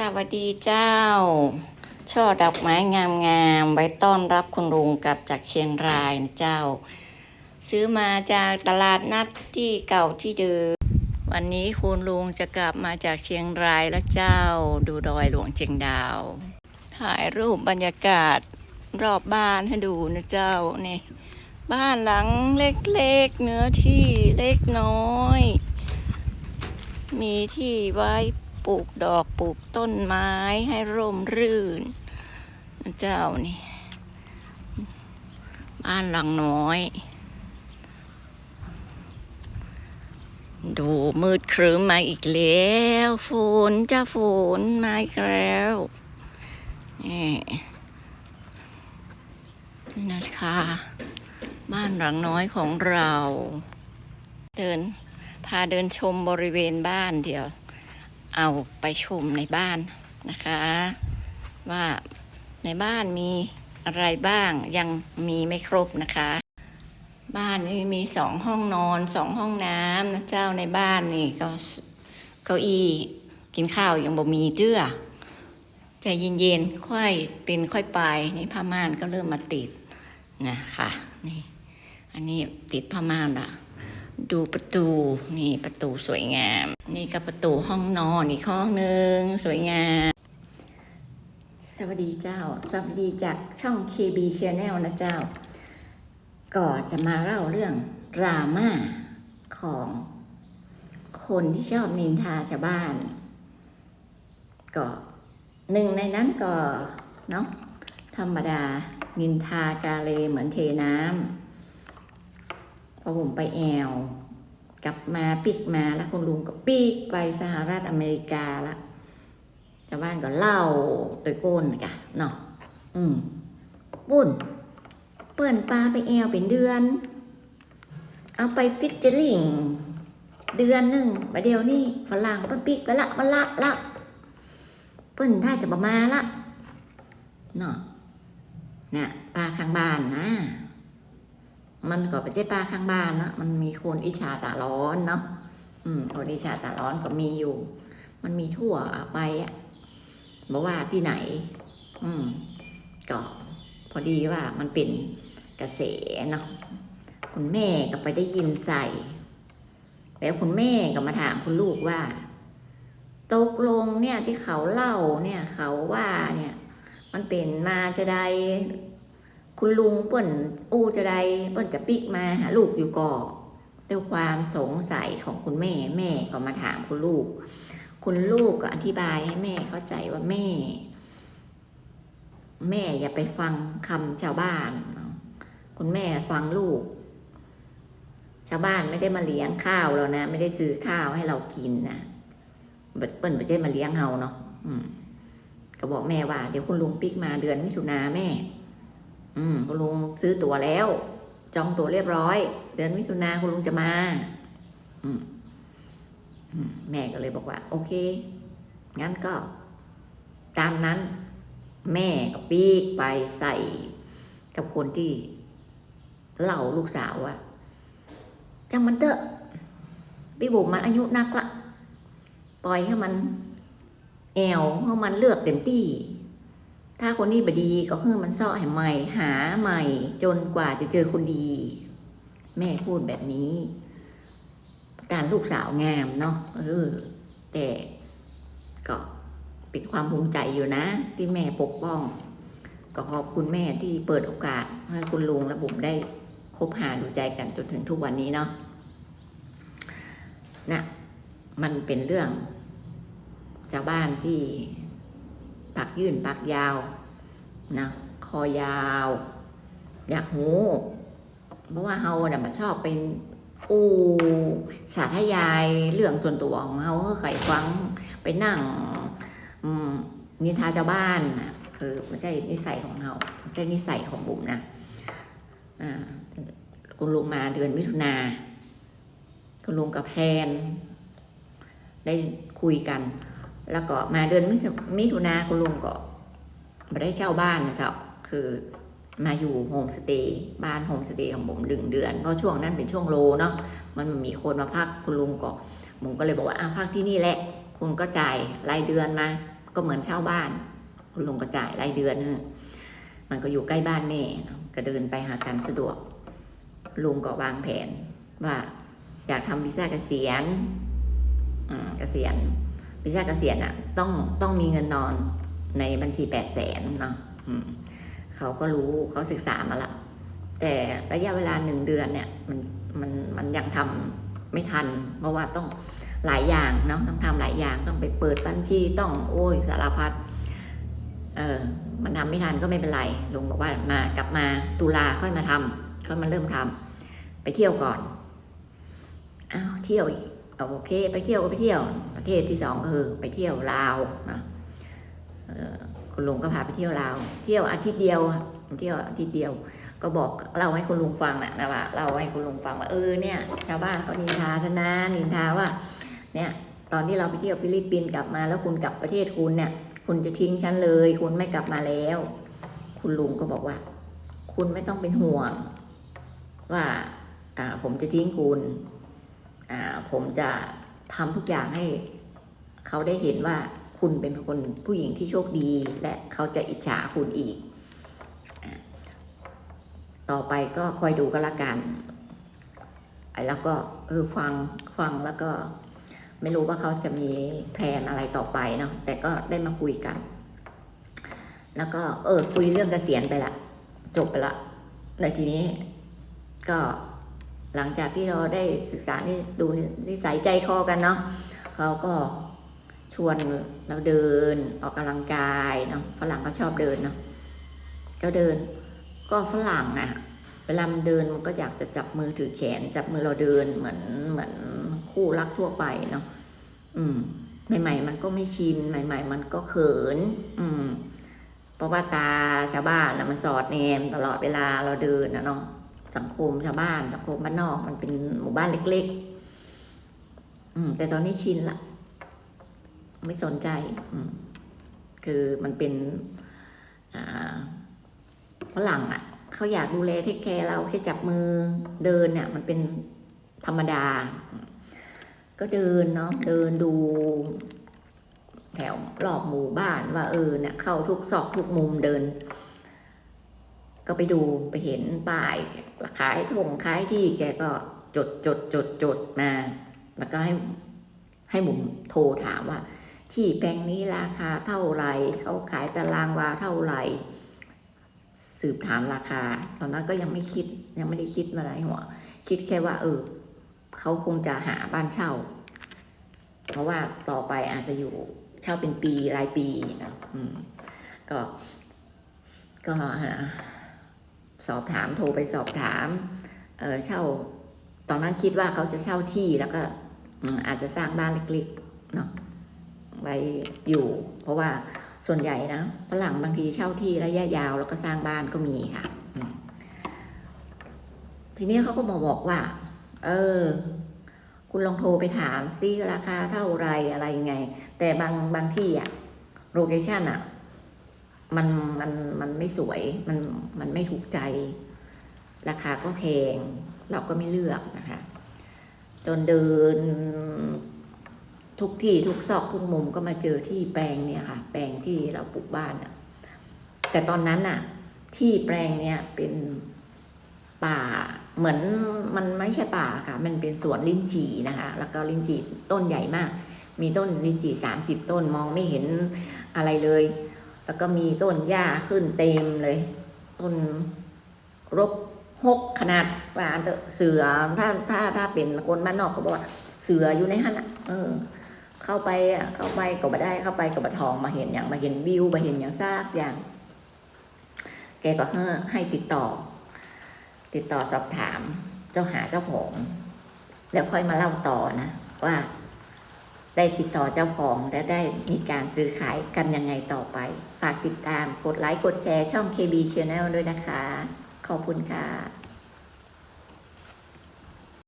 สวัสดีเจ้า ช่อดอกไม้งามๆไว้ต้อนรับคุณลุงกลับจากเชียงรายนะเจ้า ซื้อมาจากตลาดนัดที่เก่าที่เดิม วันนี้คุณลุงจะกลับมาจากเชียงรายแล้วเจ้า ดูดอยหลวงเจียงดาว ถ่ายรูปบรรยากาศรอบบ้านให้ดูนะเจ้านี่บ้านหลังเล็กๆเนื้อที่เล็กน้อย มีที่ไว้ ปลูกดอกปลูกต้นไม้ให้ร่มรื่นนะเจ้านี่บ้านหลังน้อย ดูมืดครึ้มมาอีกแล้วฝนจะฝนมาอีกแล้วนี่นะคะ บ้านหลังน้อยของเรา เดินพาเดินชมบริเวณบ้านเดียว เอาไปชมในบ้านนะคะ ว่าในบ้านมีอะไรบ้างยังมีไม่ครบนะคะ บ้านนี้มีสองห้องนอนสองห้องน้ำนะเจ้าในบ้านนี่ก็เก้าอี้กินข้าวยังบ่มีเด้อใจเย็นๆค่อยเป็นค่อยไปนี่ผ้าม่านก็เริ่มมาติดนะคะนี่อันนี้ติดผ้าม่านละ ดูประตูนี่ประตูสวยงาม นี่ก็ประตูห้องนอนอีกห้องหนึ่งสวยงาม สวัสดีเจ้า สวัสดีจากช่อง KB Channel นะเจ้า ก็จะมาเล่าเรื่องดราม่าของคนที่ชอบนินทาชาวบ้าน ก็หนึ่งในนั้นก็เนาะธรรมดานินทากาเลเหมือนเทน้ำ อผมไปแอลกลับมาปิกมาแล้วคุณลุงก็ปีกไปสหรัฐอเมริกาละชาวบ้านก็เล่าตยโกนกะเนาะอืมบุ่น เปิ่นปลาไปแอลเป็นเดือน เอาไปฟิชเจอริงเดือนหนึ่งประเดี๋ยวนี้ฝรั่งเปิ้นปีกไปละมาละละเปิ้นถ้าจะประมาละเนาะเนี่ยปลาข้างบ้านนะ มันก็ไปเจ๊ปลาข้างบ้านเนะมันมีคนอิจฉาตาร้อนเนาะอืมคนอิจฉาตาร้อนก็มีอยู่ มันมีทั่วไปอะบอกว่าที่ไหน อืมก็พอดีว่ามันเป็นกระแสเนาะคุณแม่ก็ไปได้ยินใส่ แล้วคุณแม่ก็มาถามคุณลูกว่า ตกลงเนี่ยที่เขาเล่าเนี่ยเขาว่าเนี่ย มันเป็นมาจะได คุณลุงเปิ้นอู้จะได้เปิ้นจะปิกมาหาลูกอยู่ก่อด้วยความสงสัยของคุณแม่แม่ก็มาถามคุณลูก คุณลูกก็อธิบายให้แม่เข้าใจว่าแม่ แม่อย่าไปฟังคำชาวบ้าน คุณแม่ฟังลูก ชาวบ้านไม่ได้มาเลี้ยงข้าวเรานะ ไม่ได้ซื้อข้าวให้เรากินนะเปิ้นไม่ใช่มาเลี้ยงเฮาเนาะก็บอกแม่ว่า เดี๋ยวคุณลุงปิกมาเดือนมิถุนาแม่ อืมคุณลุงซื้อตั๋วแล้ว จองตั๋วเรียบร้อย เดือนมิถุนาคุณลุงจะมา อืมแม่ก็เลยบอกว่า โอเค งั้นก็ ตามนั้น แม่ก็ปีกไปใส่กับคนที่เล่าลูกสาวว่าจังมันเตอะพี่บุ๋มมันอายุนักละ ปล่อยให้มัน แอวให้มันเลือกเต็มที่ ถ้าคนนี้บดีก็คือมันเสาะให้ใหม่ หาใหม่ จนกว่าจะเจอคนดี แม่พูดแบบนี้ การลูกสาวงามเนาะเออแต่ก็เป็นความภูมิใจอยู่นะ ที่แม่ปกป้อง ก็ขอบคุณแม่ที่เปิดโอกาสให้คุณลุงและบุ๋มได้คบหาดูใจกันจนถึงทุกวันนี้เนาะนะมันเป็นเรื่องชาวบ้านที่ ปากยื่นปากยาวนะคอยาว อยากหูเพราะว่าเฮาเนี่ยมาชอบเป็นอูสาธยายเรื่องส่วนตัวของเฮาเฮาไขฟังไปนั่งนินทาชาวบ้านนะคือไม่ใช่นิสัยของเฮาไม่ใช่นิสัยของบุ๋มนะอ่าคุณลุงมาเดือนมิถุนาคุณลุงกับแพนได้คุยกัน แล้วก็มาเดือนมิถุนาคุณลุงก็ไม่ได้เช่าบ้านนะเจ้าคือมาอยู่โฮมสเตย์บ้านโฮมสเตย์ของผมหนึ่งเดือน เพราะช่วงนั้นเป็นช่วงโลเนาะมันมีคนมาพักคุณลุงก็ผมก็เลยบอกว่าอะพักที่นี่แหละ คุณก็จ่ายรายเดือนมา ก็เหมือนเช่าบ้าน คุณลุงก็จ่ายรายเดือนมันก็อยู่ใกล้บ้านแม่ก็เดินไปหากันสะดวก ลุงก็วางแผนว่าอยากทำวีซ่าเกษียณอืมเกษียณ วีซ่าเกษียณอะต้องต้องมีเงินนอนในบัญชีแปดแสนเนาะเขาก็รู้เขาศึกษามาละแต่ระยะเวลาหนึ่งเดือนเนี่ยมันมันมันยังทำไม่ทัน เพราะว่าต้องหลายอย่างเนาะต้องทำหลายอย่างต้องไปเปิดบัญชีต้องโอ้ยสารพัดเออมันทำไม่ทันก็ไม่เป็นไรลุงบอกว่ามากลับมาตุลาค่อยมาทำค่อยมาเริ่มทำไปเที่ยวก่อนอ้าวเที่ยวอีก เอาโอเค ไปเที่ยวก็ไปเที่ยว ประเทศที่สองก็คือไปเที่ยวลาวนะเอ่อคุณลุงก็พาไปเที่ยวลาว เที่ยวอาทิตย์เดียวเที่ยวอาทิตย์เดียว ก็บอกเล่าให้คุณลุงฟังนะนะว่าเล่าให้คุณลุงฟังว่าเออเนี่ย ชาวบ้านเขานินทาชนะนินทาว่าเนี่ยตอนที่เราไปเที่ยวฟิลิปปินส์กลับมาแล้วคุณกลับประเทศคุณเนี่ย คุณจะทิ้งฉันเลย คุณไม่กลับมาแล้ว คุณลุงก็บอกว่า คุณไม่ต้องเป็นห่วง ว่าอ่าผมจะทิ้งคุณ ผมจะทำทุกอย่างให้เขาได้เห็นว่าคุณเป็นคนผู้หญิงที่โชคดี และเขาจะอิจฉาคุณอีก ต่อไปก็คอยดูก็แล้วกัน แล้วก็เออฟังฟังแล้วก็ไม่รู้ว่าเขาจะมีแพลนอะไรต่อไปเนาะแต่ก็ได้มาคุยกัน แล้วก็เออคุยเรื่องเกษียณไปละ จบไปละในทีนี้ก็ หลังจากที่เราได้ศึกษานี่ดูนิสัยใจคอกันเนาะเขาก็ชวนเราเดินออกกำลังกายเนาะฝรั่งก็ชอบเดินเนาะก็เดินก็ฝรั่งอะเวลามันเดินมันก็อยากจะจับมือถือแขน จับมือเราเดินเหมือนเหมือนคู่รักทั่วไปเนาะอืมใหม่ ๆ มันก็ไม่ชินใหม่ ๆ มันก็เขิน อืมเพราะว่าตาชาวบ้านนะมันสอดแนมตลอดเวลาเราเดินนะเนาะ สังคมชาวบ้านสังคมบ้านนอก มันเป็นหมู่บ้านเล็ก ๆ อืม แต่ตอนนี้ชินละ ไม่สนใจ อืม คือมันเป็นฝรั่งอะ เขาอยากดูแลเทคแคร์เราแค่จับมือเดินเนี่ย มันเป็นธรรมดา ก็เดินเนาะเดินดูแถวรอบหมู่บ้านว่าเออเนี่ยเข้าทุกซอกทุกมุมเดิน ก็ไปดูไปเห็นป้ายขายถงขายที่แกก็จดจดจดจดมา แล้วก็ให้ให้หมุมโทรถามว่า ที่แปลงนี้ราคาเท่าไหร่เขาขายตารางวาเท่าไหร่สืบถามราคา ตอนนั้นก็ยังไม่คิดยังไม่ได้คิดอะไรหัว คิดแค่ว่า เออเขาคงจะหาบ้านเช่า เพราะว่าต่อไปอาจจะอยู่เช่าเป็นปีรายปีนะอืมก็ ก็หา สอบถามโทรไปสอบถามเออเช่าตอนนั้นคิดว่าเขาจะเช่าที่แล้วก็อืมอาจจะสร้างบ้านเล็กๆเนาะไว้อยู่ เพราะว่าส่วนใหญ่นะฝรั่งบางทีเช่าที่ระยะยาวแล้วก็สร้างบ้านก็มีค่ะอืมทีนี้เขาก็มาบอกว่า เออ คุณลองโทรไปถามซิราคาเท่าไรอะไรยังไง แต่บางบางที่อะโลเคชันอะ มันมันมันไม่สวยมันมันไม่ถูกใจ ราคาก็แพง เราก็ไม่เลือกนะคะ จนเดินทุกที่ทุกซอกทุกมุมก็มาเจอที่แปลงเนี่ยค่ะ แปลงที่เราปลูกบ้านอะแต่ตอนนั้นน่ะที่แปลงเนี่ยเป็นป่าเหมือนมันไม่ใช่ป่าค่ะ มันเป็นสวนลิ้นจี่นะคะ แล้วก็ลิ้นจี่ต้นใหญ่มาก มีต้นลิ้นจี่สามสิบต้นมองไม่เห็นอะไรเลย แล้วก็มีต้นหญ้าขึ้นเต็มเลย ต้นรกหกขนาดว่าเสือถ้าถ้าถ้าเป็นคนบ้านนอกก็บอกว่าเสืออยู่ในหันอะเออ เข้าไปอะเข้าไปก็บ่ได้เข้าไปก็บ่ทองมาเห็นอย่างมาเห็นวิวมาเห็นอย่างซากอย่าง แกก็ให้ให้ติดต่อ ติดต่อสอบถาม เจ้าหาเจ้าของ แล้วค่อยมาเล่าต่อนะว่า ได้ติดต่อเจ้าของและได้มีการซื้อขายกันยังไงต่อไป ฝากติดตามกดไลค์กดแชร์ช่อง KB Channel ด้วยนะคะ ขอบคุณค่ะ